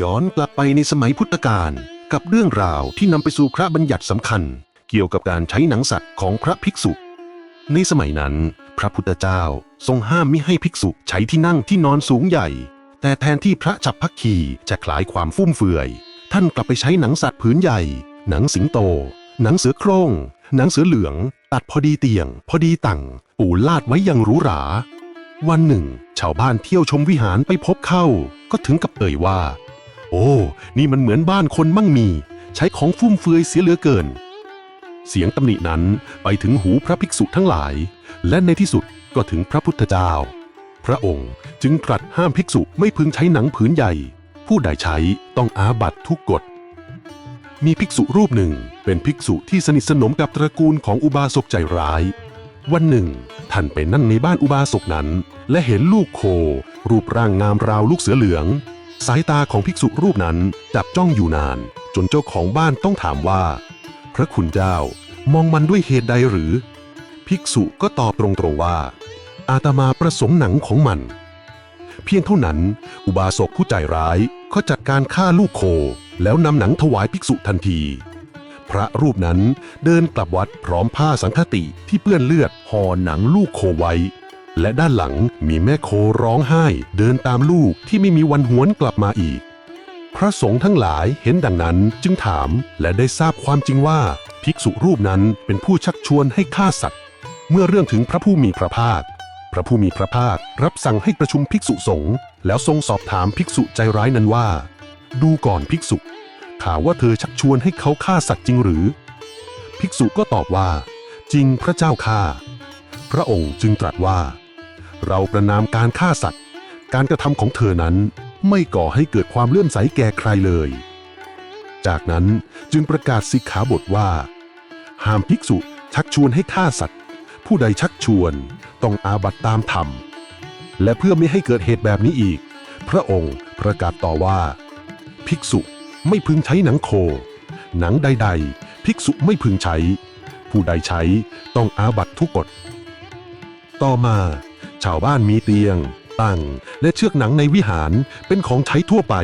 ย้อนกลับไปในสมัยพุทธกาลกับเรื่องราวที่นำไปสู่พระบัญญัติสำคัญ เกี่ยวกับการใช้หนังสัตว์ของพระภิกษุ ในสมัยนั้น พระพุทธเจ้าทรงห้ามมิให้ภิกษุใช้ที่นั่งที่นอนสูงใหญ่ แต่แทนที่พระฉับพักคีจะคลายความฟุ่มเฟือย ท่านกลับไปใช้หนังสัตว์ผืนใหญ่ หนังสิงโต หนังเสือโคร่ง หนังเสือเหลือง ตัดพอดีเตียง พอดีตั่ง ปูลาดไว้อย่างหรูหรา วันหนึ่ง ชาวบ้านเที่ยวชมวิหารไปพบเข้า ก็ถึงกับเอ่ยว่า โอ้ นี่มันเหมือนบ้านคนมั่งมี ใช้ของฟุ่มเฟือยเสียเหลือเกิน เสียงตำหนินั้นไปถึงหูพระภิกษุทั้งหลาย และในที่สุดก็ถึงพระพุทธเจ้า พระองค์จึงตรัสห้ามภิกษุไม่พึงใช้หนังผืนใหญ่ ผู้ใดใช้ต้องอาบัตทุกกฎ มีภิกษุรูปหนึ่งเป็นภิกษุที่สนิทสนมกับตระกูลของอุบาสกใจร้าย วันหนึ่ง ท่านไปนั่งในบ้านอุบาสกนั้น และเห็นลูกโค รูปร่างงามราวลูกเสือเหลือง สายตาของภิกษุรูปนั้นจับจ้องอยู่นาน จนเจ้าของบ้านต้องถามว่า พระคุณเจ้ามองมันด้วยเหตุใดหรือ ภิกษุก็ตอบตรงๆว่า อาตมาประสงค์หนังของมัน เพียงเท่านั้น อุบาสกผู้ใจร้ายก็จัดการฆ่าลูกโค แล้วนำหนังถวายภิกษุทันที พระรูปนั้นเดินกลับวัดพร้อมผ้าสังฆติที่เปื้อนเลือดห่อหนังลูกโคไว้ และด้านหลังมีแม่โคร้องไห้ เดินตามลูกที่ไม่มีวันหวนกลับมาอีก พระสงฆ์ทั้งหลายเห็นดังนั้นจึงถามและได้ทราบความจริงว่า ภิกษุรูปนั้นเป็นผู้ชักชวนให้ฆ่าสัตว์ เมื่อเรื่องถึงพระผู้มีพระภาค พระผู้มีพระภาครับสั่งให้ประชุมภิกษุสงฆ์แล้วทรงสอบถามภิกษุใจร้ายนั้นว่า ดูก่อนภิกษุข่าวว่าเธอชักชวนให้เขาฆ่าสัตว์จริงหรือ ภิกษุก็ตอบว่า จริงพระเจ้าข้าพระองค์จึงตรัสว่า เราประนามการฆ่าสัตว์ การกระทำของเธอนั้นไม่ก่อให้เกิดความเลื่อมใสแก่ใครเลย จากนั้นจึงประกาศสิกขาบทว่า ห้ามภิกษุชักชวนให้ฆ่าสัตว์ ผู้ใดชักชวนต้องอาบัตตามธรรม และเพื่อไม่ให้เกิดเหตุแบบนี้อีก พระองค์ประกาศต่อว่า ภิกษุไม่พึงใช้หนังโค หนังใด ๆ ภิกษุไม่พึงใช้ ผู้ใดใช้ต้องอาบัตทุกกฎ ต่อมา ชาวบ้านมีเตียง ตั้ง และเชือกหนังในวิหารเป็นของใช้ทั่วไป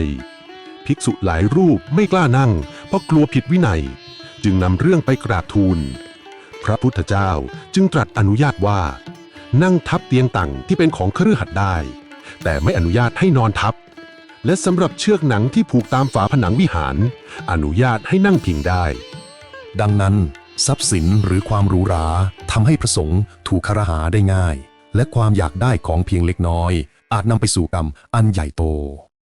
ภิกษุหลายรูปไม่กล้านั่ง เพราะกลัวผิดวินัย จึงนำเรื่องไปกราบทูล พระพุทธเจ้าจึงตรัสอนุญาตว่า นั่งทับเตียงต่างที่เป็นของเครือขัดได้ แต่ไม่อนุญาตให้นอนทับ และสำหรับเชือกหนังที่ผูกตามฝาผนังวิหาร อนุญาตให้นั่งพิงได้ ดังนั้นทรัพย์สินหรือความหรูหราทำให้ประสงค์ถูกคารหาได้ง่าย และความอยากได้ของเพียงเล็กน้อย อาจนำไปสู่กรรมอันใหญ่โต